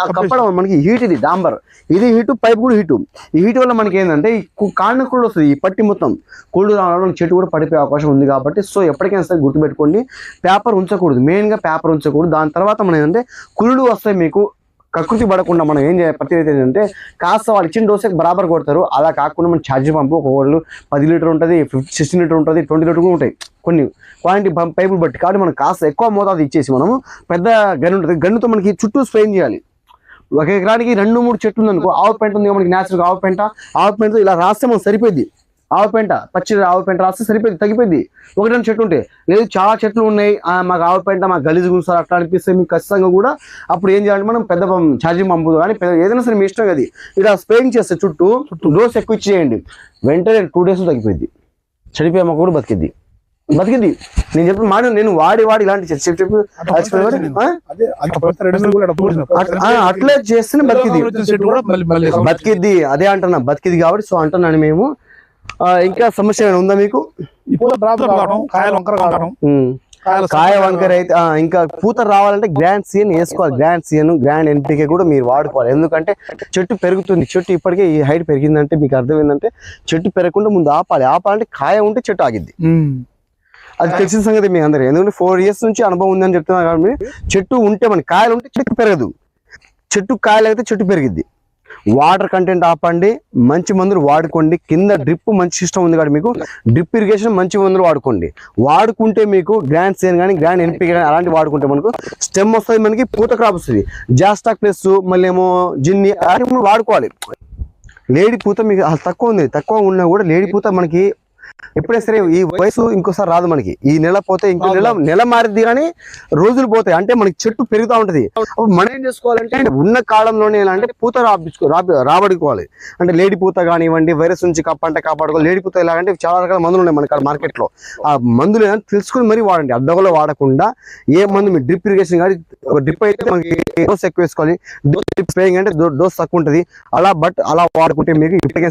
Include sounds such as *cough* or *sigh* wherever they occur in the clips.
ఆ కప్పడం మనకి హీట్ ఇది డాంబర్. ఇది హీట్ పైప్ కూడా హీట్ ఈ హీట్ వల్ల మనకి ఏంటంటే కాండం కూడా వస్తుంది ఈ పట్టి మొత్తం. కూల్డ్ రావడం చెట్టు కూడా పడిపోయే అవకాశం ఉంది కాబట్టి సో ఎప్పటికైనా సరే గుర్తుపెట్టుకోండి పేపర్ ఉంచకూడదు. మెయిన్గా పేపర్ ఉంచకూడదు. దాని తర్వాత మనం ఏంటంటే కుళ్ళు వస్తాయి మీకు కకృతి పడకుండా మనం ఏం చేయాలి? ప్రతి రైతు ఏంటంటే కాస్త వాళ్ళు ఇచ్చిన డోసే బరాబర్ కొడతారు. అలా కాకుండా మనం ఛార్జ్ పంపు ఒకళ్ళు పది లీటర్ ఉంటుంది ఫిఫ్టీ సిక్స్టీన్ లీటర్ ఉంటుంది ట్వంటీ లీటర్ కూడా ఉంటాయి. కొన్ని క్వాంటిటీ పైపులు బట్టి కాబట్టి మనం కాస్త ఎక్కువ మోతాదు ఇచ్చేసి మనము పెద్ద గన్ను ఉంటుంది. గన్నుతో మనకి చుట్టూ స్ప్రే చేయాలి. ఒక ఎకరానికి రెండు మూడు చెట్లు ఉందనుకో ఆవు పెంట ఉంది మనకి న్యాచురల్గా ఆవు పెంట. ఆవు పెంటతో ఇలా రాస్తే మనం సరిపోద్ది ఆవు పెంట పచ్చి ఆవు పెంట రాస్తే సరిపోయింది తగ్గిపోయింది. ఒకటి రెండు చెట్లు ఉంటాయి లేదు చాలా చెట్లు ఉన్నాయి ఆ, మాకు ఆవు పెంట మాకు గలీజ్ గుంసారు అట్లా అనిపిస్తే మీకు ఖచ్చితంగా కూడా అప్పుడు ఏం చేయాలంటే మనం పెద్ద ఛార్జింగ్ పంపు కానీ పెద్ద ఏదైనా సరే మీ ఇష్టం అది. ఇలా స్ప్రేయింగ్ చేస్తే చుట్టూ డోస్ ఎక్కువ ఇచ్చేయండి. వెంటనే టూ డేస్ తగ్గిపోయింది. చనిపోయే మొక్క కూడా బతికిద్ది బతికింది. నేను చెప్పిన మాట నేను వాడి వాడి ఇలాంటి చెప్పి చెప్పి అట్లా అట్లే చేస్తేనే బతికిద్ది అదే అంటున్నా బతికిద్ది కాబట్టి సో అంటున్నాను మేము. ఇంకా సమస్య ఏమైనా ఉందా మీకు? కాయ వంకర అయితే ఇంకా పూత రావాలంటే గ్రాండ్ సీఎన్ వేసుకోవాలి. గ్రాండ్ సీఎన్ గ్రాండ్ ఎన్పికే కూడా మీరు వాడుకోవాలి. ఎందుకంటే చెట్టు పెరుగుతుంది. చెట్టు ఇప్పటికే ఈ హైట్ పెరిగిందంటే మీకు అర్థం ఏంటంటే చెట్టు పెరగకుండా ముందు ఆపాలి. ఆపాలంటే కాయ ఉంటే చెట్టు ఆగిద్ది. అది తెలిసిన సంగతి మీ అందరూ ఎందుకంటే ఫోర్ ఇయర్స్ నుంచి అనుభవం ఉందని చెప్తున్నారు కాబట్టి చెట్టు ఉంటే మన కాయలు ఉంటే చెట్టు పెరగదు. చెట్టు కాయలు అయితే చెట్టు పెరిగిద్ది. వాటర్ కంటెంట్ ఆపండి మంచి మందులు వాడుకోండి. కింద డ్రిప్ మంచి సిస్టమ్ ఉంది కాబట్టి మీకు డ్రిప్ ఇరిగేషన్ మంచి మందులు వాడుకోండి. వాడుకుంటే మీకు గ్రాండ్ సేన్ కానీ గ్రాండ్ ఎన్పీ కానీ అలాంటి వాడుకుంటే మనకు స్టెమ్ వస్తుంది మనకి పూత క్రాప్ వస్తుంది. జాస్టాక్ ప్లస్ మళ్ళీ ఏమో జిన్ని అలాంటివి వాడుకోవాలి. లేడీ పూత మీకు అసలు తక్కువ ఉంది. తక్కువ ఉన్నా కూడా లేడీ పూత మనకి ఎప్పుడైనా సరే ఈ వయసు ఇంకోసారి రాదు మనకి. ఈ నెల పోతే ఇంకో నెల నెల మారిద్ది కానీ రోజులు పోతాయి. అంటే మనకి చెట్టు పెరుగుతూ ఉంటది. మనం ఏం చేసుకోవాలంటే ఉన్న కాలంలోనే ఎలా అంటే పూత రాపించుకో రాబి రాబడుకోవాలి. అంటే లేడీ పూత కానివ్వండి వైరస్ నుంచి కాపాడంటే కాపాడుకోవాలి. లేడీ పూత ఎలాగంటే చాలా రకాల మందులు ఉన్నాయి మనకి మార్కెట్లో ఆ మందులు ఏదైనా తెలుసుకుని మరీ వాడండి. అడ్డగలో వాడకుండా ఏ మందు మీ డ్రిప్ ఇరిగేషన్ కానీ డ్రిప్ అయితే మనకి డోస్ ఎక్కువ వేసుకోవాలి. డ్రిప్ స్ప్రేయింగ్ అంటే డోస్ తక్కువ ఉంటుంది. అలా బట్ అలా వాడుకుంటే మీకు ఇప్పటికే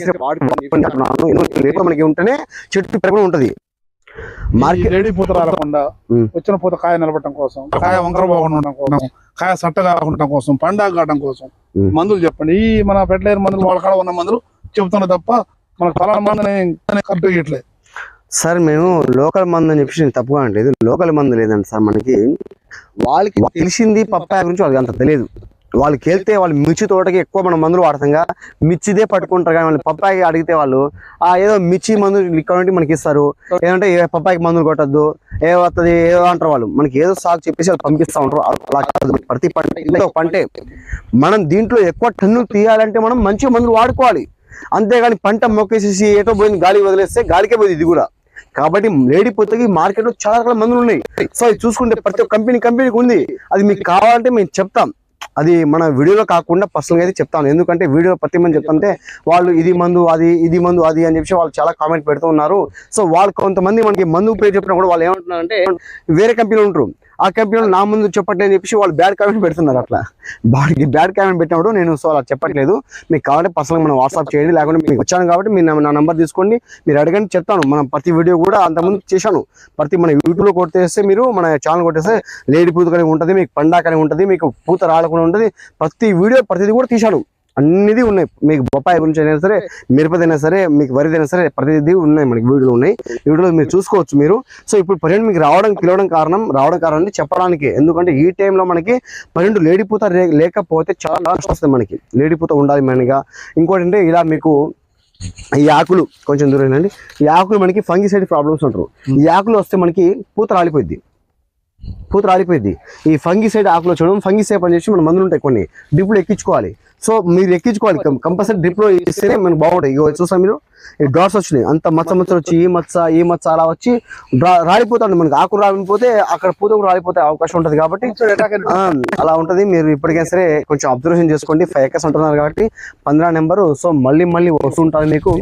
మనకి ఉంటేనే చెట్టు పెరగడం ఉంటది. మార్కెట్ లేడీ పూత రాకుండా. వచ్చిన పూత కాయ నిలబడటం కోసం కాయ వంకర ఉండడం కోసం కాయ సట్టగా ఉండటం కోసం పండాగ కావడం కోసం. మందులు చెప్పండి. ఈ మన ఫెర్టిలైజర్ మందులు వాళ్ళ కాడ ఉన్న మందులు చెబుతున్నా తప్ప మన ఫలానా మందుని కరెక్ట్ ఇయట్లేదు సార్ మేము లోకల్ మందు అని చెప్పేసి నేను తప్పుగా అనలేదు లోకల్ మందు లేదండి సార్ మనకి. వాళ్ళకి తెలిసింది పప్పాయ గురించి వాళ్ళకి అంత తెలియదు. వాళ్ళకి వెళ్తే వాళ్ళు మిర్చి తోటకి ఎక్కువ మనం మందులు వాడతాంగా. మిర్చిదే పట్టుకుంటారు కానీ వాళ్ళు పప్పాయి అడిగితే వాళ్ళు ఆ ఏదో మిర్చి మందు ఇక్కడ మనకి ఇస్తారు. ఏదంటే ఏ పప్పాయికి మందులు కొట్టద్దు ఏ వస్తుంది ఏదో అంటారు వాళ్ళు. మనకి ఏదో సాగు చెప్పేసి వాళ్ళు పంపిస్తూ ఉంటారు. అలా కాదు ప్రతి పంట ఇంకో పంటే. మనం దీంట్లో ఎక్కువ టన్ను తీయాలంటే మనం మంచి మందులు వాడుకోవాలి. అంతేగాని పంట మొక్కేసేసి ఏటో పోయింది గాలి వదిలేస్తే గాలికే పోయింది ఇది కూడా. కాబట్టి లేడీ పొత్తుకి చాలా రకాల మందులు ఉన్నాయి. సో అది చూసుకుంటే ప్రతి ఒక్క కంపెనీ కంపెనీకి ఉంది. అది మీకు కావాలంటే మేము చెప్తాం. అది మన వీడియోలో కాకుండా పర్సనల్గా అయితే చెప్తాను. ఎందుకంటే వీడియో ప్రతి మంది చెప్తుంటే వాళ్ళు ఇది మందు అది ఇది మందు అది అని చెప్పి వాళ్ళు చాలా కామెంట్ పెడుతూ ఉన్నారు. సో వాళ్ళు కొంతమంది మనకి మందు పేరు చెప్పినా కూడా వాళ్ళు ఏమంటున్నారంటే వేరే కంపెనీలు ఉంటారు. ఆ కంపెనీలో నా ముందు చెప్పట్లేదు అని చెప్పేసి వాళ్ళు బ్యాడ్ కామెంట్ పెడుతున్నారు అట్లా. బాడీకి బ్యాడ్ కామెంట్ పెట్టినప్పుడు నేను సో అలా చెప్పట్లేదు. మీకు కావాలంటే పర్సనల్గా మనం వాట్సాప్ చేయండి లేకుంటే మీకు వచ్చాను కాబట్టి మీరు నా- నెంబర్ నంబర్ తీసుకోండి. మీరు అడగండి చెప్తాను. మనం ప్రతి వీడియో కూడా అంతకుముందు చేశాను. ప్రతి మన యూట్యూబ్లో కొట్టేస్తే మీరు మన ఛానల్ కొట్టేస్తే లేడీ పూత కానీ ఉంటుంది మీకు పండాకనే ఉంటుంది మీకు పూత రాడకుండా ఉంటుంది. ప్రతి వీడియో ప్రతిదీ కూడా తీశాను అన్నిది ఉన్నాయి. మీకు బొప్పాయి గురించి అయినా సరే మిరపదైనా సరే మీకు వరిదైనా సరే ప్రతిదీ ఉన్నాయి మనకి వీడియోలు ఉన్నాయి. వీడియోలో మీరు చూసుకోవచ్చు మీరు. సో ఇప్పుడు ప్రజెంట్ మీకు రావడం పిలవడం కారణం రావడం కారణం అంటే చెప్పడానికి. ఎందుకంటే ఈ టైంలో మనకి పన్నెండు లేడీ పూత రే- లేకపోతే చాలా నష్టం వస్తుంది మనకి. లేడీ పూత ఉండాలి మెయిన్గా ఇంకోటి అంటే ఇలా మీకు ఈ ఆకులు కొంచెం దూరం వెళ్ళండి ఈ ఆకులు మనకి ఫంగిసైడ్ ప్రాబ్లమ్స్ ఉంటారు. ఈ ఆకులు వస్తే మనకి పూత రాలిపోయింది పూత రాలిపోయింది ఈ ఫంగిసైడ్ ఆకులో చూడడం ఫంగిసైడ్ పని చేసి మన మందులు ఉంటాయి కొన్ని. డ్రిప్లో ఎక్కించుకోవాలి. సో మీరు ఎక్కించుకోవాలి. కంపల్సరీ డ్రిప్లో ఇస్తేనే మనకు బాగుంటాయి. ఇగో చూసాం మీరు? ఈ డాట్స్ వచ్చినాయి. అంత మచ్చ మచ్చలు వచ్చి ఈ మచ్చ ఈ మచ్చ అలా వచ్చి రాలిపోతుంది మనకి. ఆకు రాలిపోతే అక్కడ పూత కూడా రాలిపోతే అవకాశం ఉంటుంది కాబట్టి అలా ఉంటది. మీరు ఇప్పటికైనా సరే కొంచెం అబ్జర్వేషన్ చేసుకోండి. ఫైవ్ ఎకర్స్ అంటున్నారు కాబట్టి పంద్రా నెంబరు. సో మళ్ళీ మళ్ళీ వస్తుంటుంది మీకు.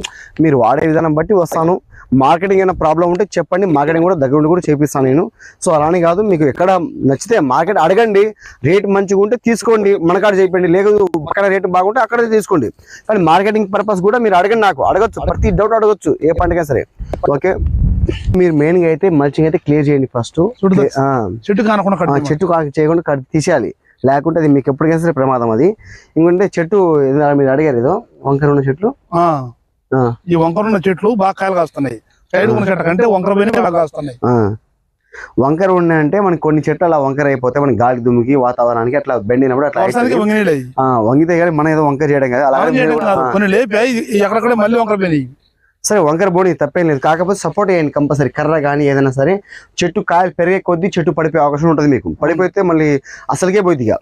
మీరు వాడే విధానం బట్టి వస్తాను. మార్కెటింగ్ అయినా ప్రాబ్లం ఉంటే చెప్పండి. మార్కెటింగ్ కూడా దగ్గర ఉండి కూడా చేపిస్తాను నేను. సో అలానే కాదు మీకు ఎక్కడ నచ్చితే మార్కెట్ అడగండి. రేట్ మంచిగా ఉంటే తీసుకోండి. మనకాడ చెప్పండి లేదు అక్కడ రేట్ బాగుంటే అక్కడ తీసుకోండి. కానీ మార్కెటింగ్ పర్పస్ కూడా మీరు అడగండి నాకు. అడగచ్చు. ప్రతి డౌట్ అడగచ్చు ఏ పంటకైనా సరే. ఓకే మీరు మెయిన్గా అయితే మల్చింగ్ అయితే క్లియర్ చేయండి ఫస్ట్ చుట్టూ చెట్టు కానకుండా చెట్టు కాకి చేయకుండా తీసేయాలి. లేకుంటే అది మీకు ఎప్పటికైనా సరే ప్రమాదం అది. ఇంకొంటే చెట్టు మీరు అడిగారు ఏదో? వంకర ఉన్న చెట్లు? ఈ వంకర ఉన్న చెట్లు బాగా కాయలు కాస్తున్నాయి. సైడ్ ఉన్న చెట్ల కంటే వంకర పోయిన కాస్తున్నాయి. వంకర ఉన్నాయంటే మనకి కొన్ని చెట్లు అలా వంకర అయిపోతే మనకి గాలి దుమ్ముకి వాతావరణానికి అట్లా బెండినప్పుడు అట్లా వంగితే కానీ మనం ఏదో వంకర చేయడం కదా. అలాగే సరే వంకర బోడి తప్పేం లేదు. కాకపోతే సపోర్ట్ చేయండి కంపల్సరీ కర్ర కానీ ఏదైనా సరే చెట్టు కాయలు పెరిగే కొద్దీ చెట్టు పడిపోయే అవకాశం ఉంటుంది మీకు. పడిపోతే మళ్ళీ అసలుకే పోయింది ఇక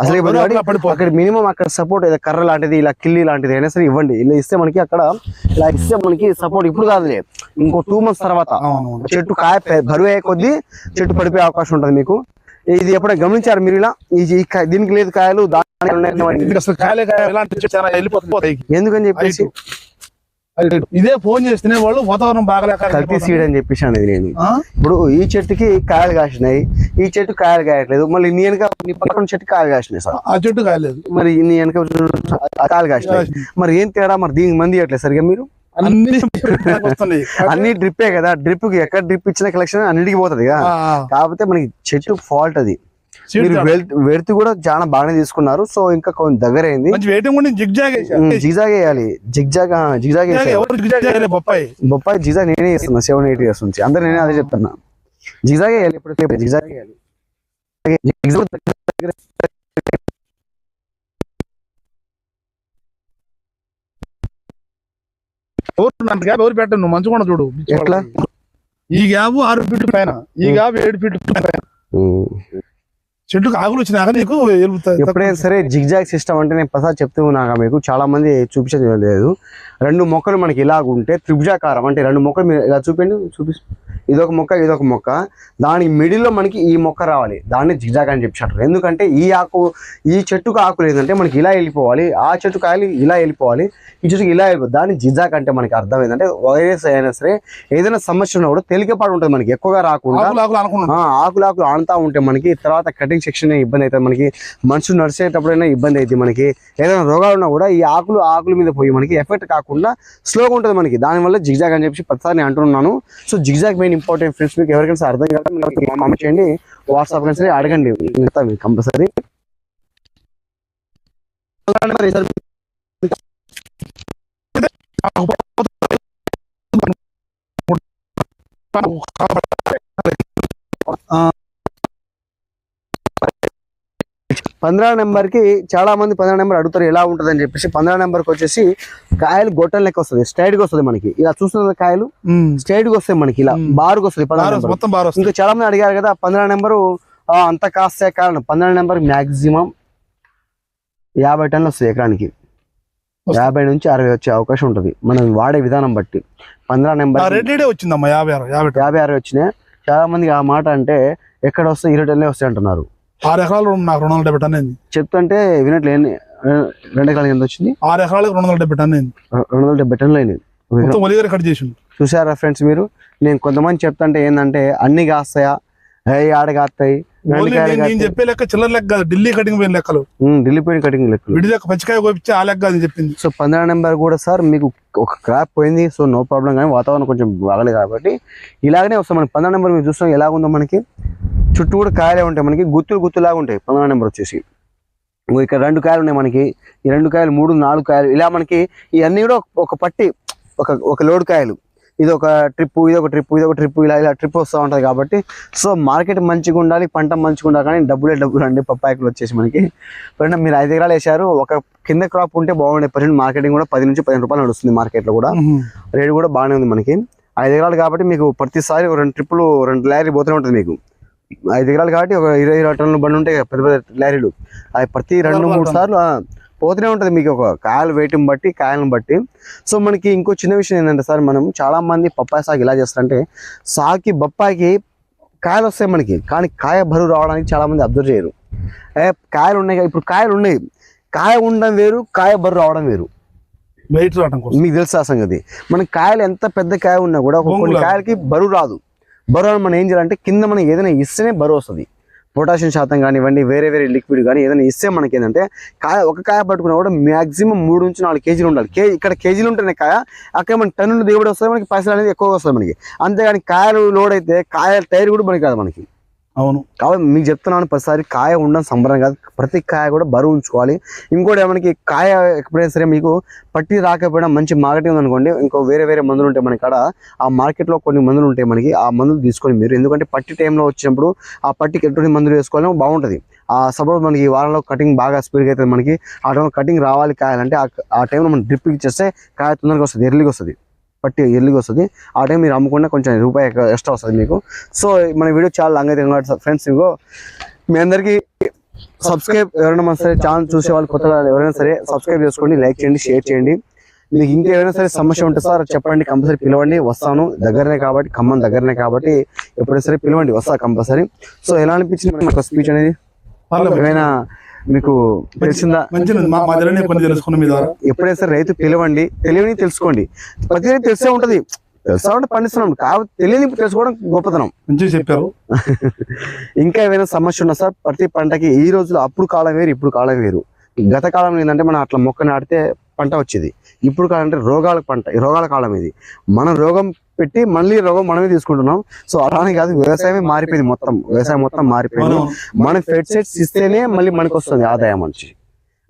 పడిపోతుంది అక్కడ మినిమం అక్కడ సపోర్ట్ ఏదో కర్ర లాంటిది ఇలా కిల్లి లాంటిది అయినా సరే ఇవ్వండి. ఇలా ఇస్తే మనకి అక్కడ ఇలా ఇస్తే మనకి సపోర్ట్ ఇప్పుడు కాదులే. ఇంకో టూ మంత్స్ తర్వాత చెట్టు కాయ బరువు అయ్యే కొద్దీ చెట్టు పడిపోయే అవకాశం ఉంటుంది మీకు. ఇది ఎప్పుడైనా గమనించారు మీరు ఇలా? దీనికి లేదు కాయలు అసలు వెళ్ళిపోతాయి. ఎందుకని చెప్పేసి. ఇదే ఫోన్ చేస్తేనే వాళ్ళు వాతావరణం బాగలేక కల్తీ సీడ్ అని చెప్పేసి అనేది నేను? ఇప్పుడు ఈ చెట్టుకి కాయలు కాసినాయి ఈ చెట్టు కాయలు కాయట్లేదు మళ్ళీ నీ వెనక నీ పక్కన చెట్టు కాయలు కాసినాయి సార్. ఆ చెట్టు కాయలేదు. మరి నీ వెనక కాయలు కాసినాయి. మరి ఏం తేడా? మరి దీనికి మంది ఇవ్వట్లేదు సరిగా మీరు? అన్ని *laughs* డ్రిప్పే కదా. డ్రిప్ ఎక్కడ డ్రిప్ ఇచ్చిన కలెక్షన్ అన్నిటికి పోతుంది. కాకపోతే మనకి చెట్టు ఫాల్ట్ అది. వెళ్తూ కూడా చాలా బాగానే తీసుకున్నారు. సో ఇంకా కొంచెం దగ్గర అయింది జిగ్జాగ్ వేయాలి. జిగ్జాగ్ జిగ్జాగ్ బొప్పాయి? బొప్పాయి జిగ్జాగ్ నేనే చేస్తున్నా సెవెన్ ఎయిట్ ఇయర్స్ నుంచి అందరు నేనే అదే చెప్తున్నా. జిగ్జాగ్ వేయాలి ఇప్పుడు జిగ్జాగ్ వేయాలి. ఎవరు పెట్టను నువ్వు మంచిగా చూడు. ఎట్లా? ఈ గ్యాప్ ఆరు ఫీట్లు పైన ఈ గ్యాప్ ఏడు ఫీట్లు పైన. చెట్టుకు ఆకులు వచ్చినాక నీకు. ఎప్పుడైనా సరే జిగ్జాగ్ సిస్టమ్ అంటే నేను ప్రసాద్ చెప్తూ ఉన్నాగా మీకు చాలా మంది చూపించడం లేదు. రెండు మొక్కలు మనకి ఇలాగ ఉంటే త్రిభుజాకారం అంటే రెండు మొక్కలు మీరు ఇలా చూపించండి చూపి ఇదొక మొక్క ఇదొక మొక్క. దానికి మిడిల్లో మనకి ఈ మొక్క రావాలి. దాన్ని జిగ్జాగ్ అని చెప్పారు ఎందుకంటే ఈ ఆకు ఈ చెట్టుకు ఆకులు ఏంటంటే మనకి ఇలా వెళ్ళిపోవాలి. ఆ చెట్టు కాయలు ఇలా వెళ్ళిపోవాలి. ఈ చెట్టుకి ఇలా వెళ్ళిపోవాలి దాన్ని జిగ్జాగ్ అంటే మనకి అర్థం ఏంటంటే వైరస్ అయినా సరే ఏదైనా సమస్య ఉన్నా కూడా తేలికపాటు ఉంటుంది మనకి. ఎక్కువగా రాకుండా ఆకులు ఆకులు అనుకున్నాను ఆ, ఆకులు ఆకులు ఆడుతూ ఉంటే మనకి తర్వాత కటింగ్ సెక్షన్ ఇబ్బంది అవుతుంది మనకి. మనుషులు నడిచేటప్పుడైనా ఇబ్బంది అవుతుంది మనకి. ఏదైనా రోగాలు ఉన్నా కూడా ఈ ఆకులు ఆకుల మీద పోయి మనకి ఎఫెక్ట్ కాకుండా స్లోగా ఉంటుంది మనకి. దానివల్ల జిగ్జాగ్ అని చెప్పి ప్రతిసారి నేను అంటున్నాను. So zigzag main important friends మీకు ఎవరికైనా అర్థం కాదు కామెంట్ చేయండి. వాట్సాప్ కానీ సరే అడగండి. మీకు కంపల్సరీ పంద్రా నెంబర్కి చాలా మంది పంద్రా నెంబర్ అడుగుతారు ఎలా ఉంటుంది అని చెప్పేసి. పంద్రా నెంబర్కి వచ్చేసి కాయలు గొట్టం లెక్క వస్తుంది. స్ట్రైట్గా వస్తుంది మనకి. ఇలా చూస్తున్న కాయలు స్ట్రైట్గా వస్తాయి మనకి ఇలా. బారుగా వస్తుంది వస్తుంది. ఇంకా చాలా మంది అడిగారు కదా పంద్రా నెంబరు అంత కాస్తే కారణం పంద్రా నెంబర్ మాక్సిమం యాభై టన్నులు వస్తాయి ఎకరానికి. యాభై నుంచి అరవై వచ్చే అవకాశం ఉంటుంది. మనం వాడే విధానం బట్టి. పంద్రా నెంబర్ వచ్చిందమ్మా యాభై ఆరు యాభై అరవై వచ్చినాయి. చాలా మందికి ఆ మాట అంటే ఎక్కడ వస్తాయి ఇరవై టన్నులే వస్తాయి అంటున్నారు. ఆరు ఎకరాలు నాకు రెండు వందల డెబ్బై టన్ను అయింది. చెప్తుంటే వినట్లే రెండు ఎకరాలకి ఎంత వచ్చింది? ఆరు ఎకరాలకు రెండు వందల డెబ్బై టన్ను అయింది. రెండు వందల డెబ్బై టన్నులు అయినాయి. మొత్తం ఒలిగారు కట్ చేసిండు. చూసారా ఫ్రెండ్స్ మీరు? నేను కొంతమంది చెప్తుంటే ఏంటంటే అన్ని కాస్తాయా? ఆడ కాస్తాయి? నేను-. చెప్పే లెక్క చిల్లర లెక్క కాదు. ఢిల్లీ కటింగ్ పోయిన లెక్కలు. ఉమ్, ఢిల్లీపోయిన కటింగ్ లెక్కలు. విడి లెక్క పచ్చికాయ కోపించి ఆ లెక్క అది చెప్పింది. సో పంద్రా నెంబర్ కూడా సార్ మీకు ఒక క్రాప్ పోయింది. సో నో ప్రాబ్లం కానీ వాతావరణం కొంచెం బాగలేదు కాబట్టి. ఇలాగనే వస్తాం మనకి పంద్రా నెంబర్ మీరు చూస్తాం ఎలా ఉందో మనకి. చుట్టూ కూడా కాయలే ఉంటాయి మనకి. గుత్తులు గుత్తులాగా ఉంటాయి. పంద్రా నెంబర్ వచ్చేసి. ఇక్కడ రెండు కాయలు ఉన్నాయి మనకి. ఈ రెండు కాయలు మూడు నాలుగు కాయలు. ఇలా మనకి ఇవన్నీ కూడా ఒక- పట్టి ఒక ఒక లోడ్ కాయలు. ఇది ఒక ట్రిప్ ఇది ఒక ట్రిప్ ఇది ఒక ట్రిప్ ఇలా ఇలా ట్రిప్ వస్తూ ఉంటుంది కాబట్టి. సో మార్కెట్ మంచిగా ఉండాలి పంట మంచిగా ఉండాలి కానీ డబ్బులే డబ్బులు అండి పప్పాయకులు వచ్చేసి మనకి. ఇప్పుడు మీరు ఐదు ఎకరాలు వేసారు ఒక కింద క్రాప్ ఉంటే బాగుండే ప్రజెంట్ మార్కెటింగ్ కూడా పది నుంచి పదిహేను రూపాయలు నడుస్తుంది మార్కెట్లో కూడా. రేట్ కూడా బాగానే ఉంది మనకి. ఐదు ఎకరాలు కాబట్టి మీకు ప్రతిసారి రెండు ట్రిప్పులు రెండు లారీ పోతూనే ఉంటుంది మీకు. ఐదు ఎకరాలు కాబట్టి ఒక ఇరవై ఇరవై టన్నులు బండి ఉంటాయి పెద్ద పెద్ద లారీలు. అవి ప్రతి రెండు మూడు. సార్లు పోతూనే ఉంటుంది మీకు ఒక కాయలు వెయిట్ని బట్టి కాయలను బట్టి. సో మనకి ఇంకో చిన్న విషయం ఏంటంటే సార్ మనం చాలా మంది పప్పాయి సాగు ఇలా చేస్తారంటే సాగుకి బొప్పాయికి కాయలు వస్తాయి మనకి కానీ కాయ బరువు రావడానికి చాలా మంది అబ్జర్వ్ చేయరు. ఏ కాయలు ఉన్నాయి ఇప్పుడు కాయలు ఉన్నాయి. కాయ ఉండడం వేరు కాయ బరువు రావడం వేరు. వెయిట్ రావడం మీకు తెలుసు ఆ సంగతి. మనకి కాయలు ఎంత పెద్ద కాయ ఉన్నా కూడా కొన్ని. కాయలకి బరువు రాదు. బరువు మనం ఏం చేయాలంటే కింద మనం ఏదైనా ఇస్తేనే బరువు వస్తుంది. పొటాషియం శాతం కానివ్వండి వేరే వేరే లిక్విడ్ కానీ ఏదైనా ఇస్తే మనకి ఏంటంటే కాయ ఒక కాయ పట్టుకున్నా కూడా మ్యాక్సిమం మూడు నుంచి నాలుగు కేజీలు ఉండాలి. కే ఇక్కడ కేజీలు ఉంటేనే కాయ అక్కడ మన టన్నులు దిగుబడి వస్తుంది మనకి? పైసలు అనేది ఎక్కువగా వస్తుంది మనకి. అంతేగాని కాయలు లోడ్ అయితే కాయ టైర్ కూడా పనికి కాదు మనకి. అవును. కాబట్టి మీకు చెప్తున్నాను ప్రతిసారి కాయ ఉండడం సంబరం కాదు. ప్రతి కాయ కూడా బరువు ఉంచుకోవాలి. ఇంకోటి మనకి కాయ ఎప్పుడైనా సరే మీకు పట్టి రాకపోయినా మంచి మార్కెటింగ్ ఉందనుకోండి ఇంకో వేరే వేరే మందులు ఉంటాయి మన కాడ. ఆ మార్కెట్లో కొన్ని మందులు ఉంటాయి మనకి ఆ మందులు తీసుకొని మీరు ఎందుకంటే పట్టి టైంలో వచ్చినప్పుడు ఆ పట్టికి ఎటువంటి మందులు వేసుకోవాలో బాగుంటుంది. ఆ సపోజ్ మనకి ఈ వారంలో కటింగ్ బాగా స్పీడ్గా అవుతుంది మనకి ఆ టైంలో కటింగ్ రావాలి కాయాలంటే ఆ- ఆ టైంలో మనం డ్రిప్ ఇచ్చేస్తే కాయ తొందరగా వస్తుంది ఎర్లీగా వస్తుంది. పట్టి ఎర్లీగా వస్తుంది. ఆ టైం మీరు అమ్ముకున్నా కొంచెం రూపాయి ఎక్స్ట్రా వస్తుంది మీకు. సో మన వీడియో చాలా లాంగ్ అయితే కాబట్టి ఫ్రెండ్స్ ఇగో మీ అందరికీ సబ్స్క్రైబ్ ఎవరైనా సరే ఛానల్ చూసే వాళ్ళు కొత్తగా ఎవరైనా సరే సబ్స్క్రైబ్ చేసుకోండి లైక్ చేయండి షేర్ చేయండి. మీకు ఇంకేమైనా సరే సమస్య ఉంటే సార్ చెప్పండి కంపల్సరీ పిలవండి. వస్తాను. దగ్గరనే కాబట్టి ఖమ్మం దగ్గరనే కాబట్టి ఎప్పుడైనా సరే పిలవండి వస్తా కంపల్సరీ. సో ఎలా అనిపించింది మనకు స్పీచ్ అనేది. ఏమైనా మీకు తెలిసిందా? ఎప్పుడైనా సరే రైతు పిలవండి తెలియని తెలుసుకోండి. ప్రతి రైతు తెలిసే ఉంటది. తెలుసా ఉంటే పండిస్తున్నాం. కాబట్టి తెలియని తెలుసుకోవడం గొప్పతనం. మంచిగా చెప్పారు. *laughs* ఇంకా ఏమైనా సమస్య ఉన్నా సార్ ప్రతి పంటకి ఈ రోజులో అప్పుడు కాలం వేరు ఇప్పుడు కాలం వేరు. గత కాలంలో ఏంటంటే మనం అట్లా మొక్క నాటితే పంట వచ్చేది. ఇప్పుడు కాలం అంటే రోగాల పంట రోగాల కాలం ఇది. మనం రోగం పెట్టి మళ్ళీ రోగం మనమే తీసుకుంటున్నాం. సో అలానే కాదు వ్యవసాయమే మారిపోయింది మొత్తం. వ్యవసాయం మొత్తం మారిపోయింది. మనం ఫెడ్సెట్స్ ఇస్తేనే మళ్ళీ మనకు వస్తుంది ఆదాయం మంచి.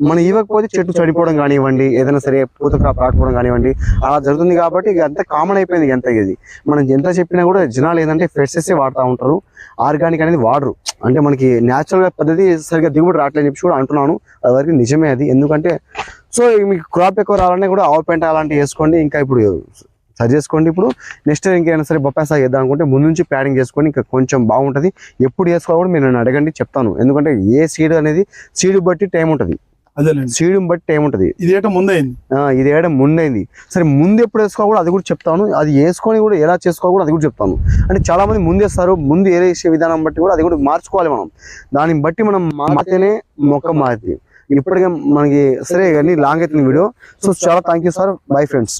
మనం ఇవ్వకపోతే చెట్టు చనిపోవడం కానివ్వండి ఏదైనా సరే పూత క్రాప్ రాకపోవడం కానివ్వండి అలా జరుగుతుంది కాబట్టి ఇక అంత కామన్ అయిపోయింది ఎంత ఇది. మనం ఎంత చెప్పినా కూడా జనాలు ఏంటంటే ఫెడ్సెస్ వాడుతూ ఉంటారు. ఆర్గానిక్ అనేది వాడరు. అంటే మనకి న్యాచురల్గా పద్ధతి సరిగ్గా దిగుబడి రావట్లేదని చెప్పి కూడా అంటున్నాను. అది వరకు నిజమే అది. ఎందుకంటే సో మీకు క్రాప్ ఎక్కువ రావాలన్నా కూడా ఆవు పెంట అలాంటివి వేసుకోండి. ఇంకా ఇప్పుడు సరి చేసుకోండి ఇప్పుడు. నెక్స్ట్ ఇంకేమైనా సరే బొప్పాయి సాగు చేద్దాం అనుకుంటే ముందు నుంచి ప్లానింగ్ చేసుకోండి ఇంకా కొంచెం బాగుంటుంది. ఎప్పుడు వేసుకోవాలి కూడా మీరు నన్ను అడగండి చెప్తాను. ఎందుకంటే ఏ సీడ్ అనేది సీడ్ బట్టి టైం ఉంటుంది. సీడ్ బట్టి టైం ఉంటుంది. ఇది ఏటో ముందైంది. ఇది వేయడం ముందైంది. సరే ముందు ఎప్పుడు వేసుకోవాలి కూడా అది కూడా చెప్తాను. అది వేసుకొని కూడా ఎలా చేసుకోవాలి కూడా అది కూడా చెప్తాను. అంటే చాలా మంది ముందు వేస్తారు ముందు వేసే విధానం బట్టి కూడా అది కూడా మార్చుకోవాలి మనం. దాన్ని బట్టి మనం మారితేనే మొక్క మారుతుంది ఇప్పటికే మనకి సరే కానీ లాంగ్ అవుతుంది వీడియో. సో చాలా thank you sir bye friends